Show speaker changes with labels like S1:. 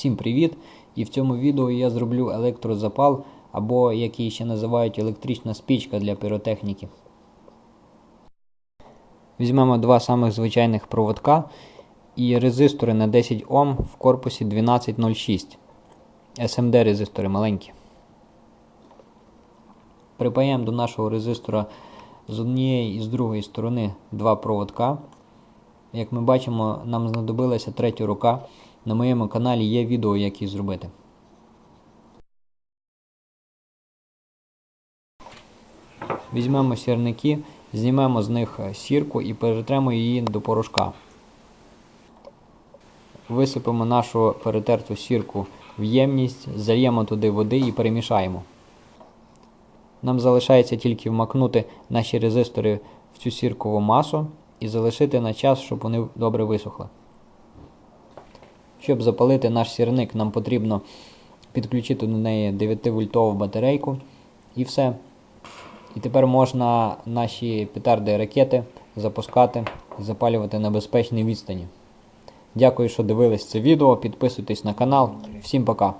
S1: Всім привіт! І в цьому відео я зроблю електрозапал або як її ще називають електрична спічка для піротехніки. Візьмемо два самих звичайних проводка і резистори на 10 Ом в корпусі 1206. SMD резистори маленькі. Припаємо до нашого резистора з однієї і з другої сторони два проводка. Як ми бачимо, нам знадобилася третя рука. На моєму каналі є відео, як її зробити. Візьмемо сірники, знімемо з них сірку і перетремо її до порошка. Висипемо нашу перетерту сірку в ємність, зальємо туди води і перемішаємо. Нам залишається тільки вмакнути наші резистори в цю сіркову масу і залишити на час, щоб вони добре висохли. Щоб запалити наш сірник, нам потрібно підключити до неї 9-вольтову батарейку і все. І тепер можна наші петарди ракети запускати, запалювати на безпечній відстані. Дякую, що дивились це відео. Підписуйтесь на канал. Всім пока!